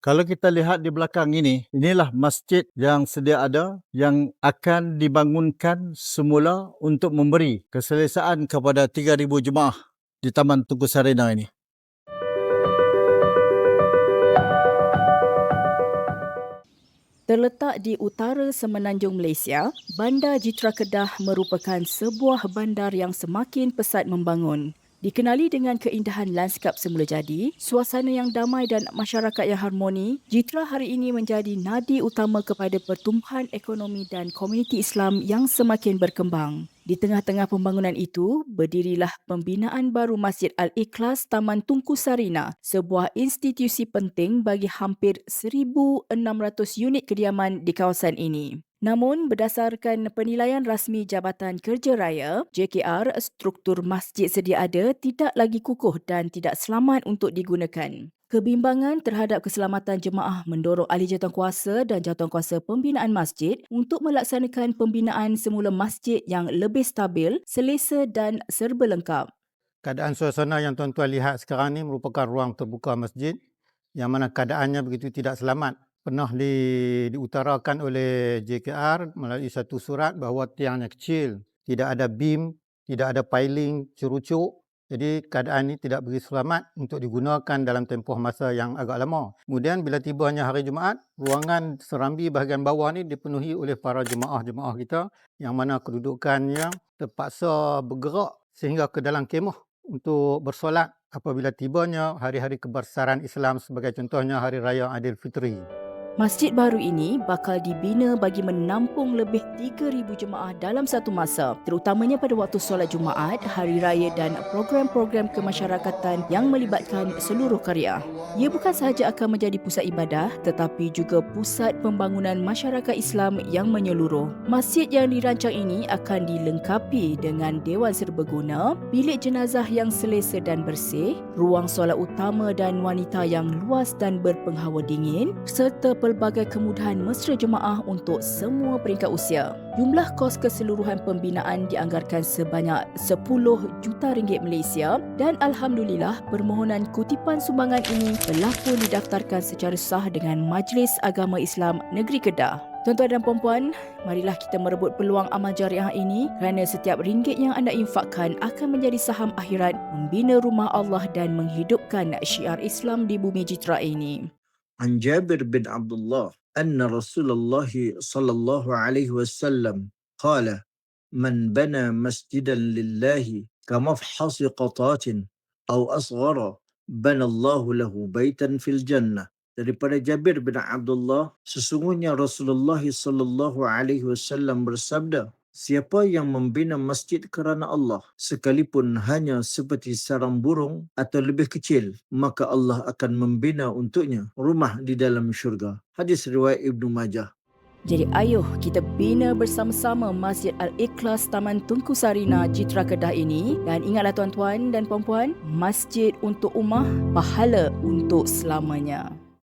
Kalau kita lihat di belakang ini, inilah masjid yang sedia ada yang akan dibangunkan semula untuk memberi keselesaan kepada 3,000 jemaah di Taman Tunku Sarina ini. Terletak di utara semenanjung Malaysia, Bandar Jitra Kedah merupakan sebuah bandar yang semakin pesat membangun. Dikenali dengan keindahan lanskap semula jadi, suasana yang damai dan masyarakat yang harmoni, Jitra hari ini menjadi nadi utama kepada pertumbuhan ekonomi dan komuniti Islam yang semakin berkembang. Di tengah-tengah pembangunan itu, berdirilah pembinaan baru Masjid Al-Ikhlas Taman Tunku Sarina, sebuah institusi penting bagi hampir 1,600 unit kediaman di kawasan ini. Namun, berdasarkan penilaian rasmi Jabatan Kerja Raya, JKR, struktur masjid sedia ada tidak lagi kukuh dan tidak selamat untuk digunakan. Kebimbangan terhadap keselamatan jemaah mendorong ahli jawatankuasa dan jawatankuasa pembinaan masjid untuk melaksanakan pembinaan semula masjid yang lebih stabil, selesa dan serba lengkap. Keadaan suasana yang tuan-tuan lihat sekarang ini merupakan ruang terbuka masjid yang mana keadaannya begitu tidak selamat. Pernah di, diutarakan oleh JKR melalui satu surat bahawa tiangnya kecil, tidak ada beam, tidak ada piling, curucuk jadi keadaan ini tidak begitu selamat untuk digunakan dalam tempoh masa yang agak lama. Kemudian bila tibanya hari Jumaat, ruangan serambi bahagian bawah ini dipenuhi oleh para jemaah-jemaah kita yang mana kedudukannya terpaksa bergerak sehingga ke dalam kemah untuk bersolat apabila tibanya hari-hari kebesaran Islam sebagai contohnya Hari Raya Aidilfitri. Masjid baru ini bakal dibina bagi menampung lebih 3,000 jemaah dalam satu masa, terutamanya pada waktu solat Jumaat, Hari Raya dan program-program kemasyarakatan yang melibatkan seluruh karya. Ia bukan sahaja akan menjadi pusat ibadah tetapi juga pusat pembangunan masyarakat Islam yang menyeluruh. Masjid yang dirancang ini akan dilengkapi dengan dewan serbaguna, bilik jenazah yang selesa dan bersih, ruang solat utama dan wanita yang luas dan berpenghawa dingin serta pelbagai kemudahan mesra jemaah untuk semua peringkat usia. Jumlah kos keseluruhan pembinaan dianggarkan sebanyak 10 juta ringgit Malaysia dan Alhamdulillah permohonan kutipan sumbangan ini telah pun didaftarkan secara sah dengan Majlis Agama Islam Negeri Kedah. Tuan-tuan dan puan-puan, marilah kita merebut peluang amal jariah ini kerana setiap ringgit yang anda infakkan akan menjadi saham akhirat membina rumah Allah dan menghidupkan syiar Islam di bumi Jitra ini. عن جابر بن عبد الله أن رسول الله صلى الله عليه وسلم قال من بنى مسجدا لله كمفحص قطات أو أصغر بنى الله له بيتا في الجنة. Daripada Jabir bin Abdullah sesungguhnya Rasulullah sallallahu alaihi wasallam bersabda Siapa yang membina masjid kerana Allah sekalipun hanya seperti sarang burung atau lebih kecil maka Allah akan membina untuknya rumah di dalam syurga. Hadis riwayat Ibnu Majah. Jadi ayuh kita bina bersama-sama Masjid Al-Ikhlas Taman Tunku Sarina Citra Kedah ini dan ingatlah tuan-tuan dan puan-puan masjid untuk ummah pahala untuk selamanya.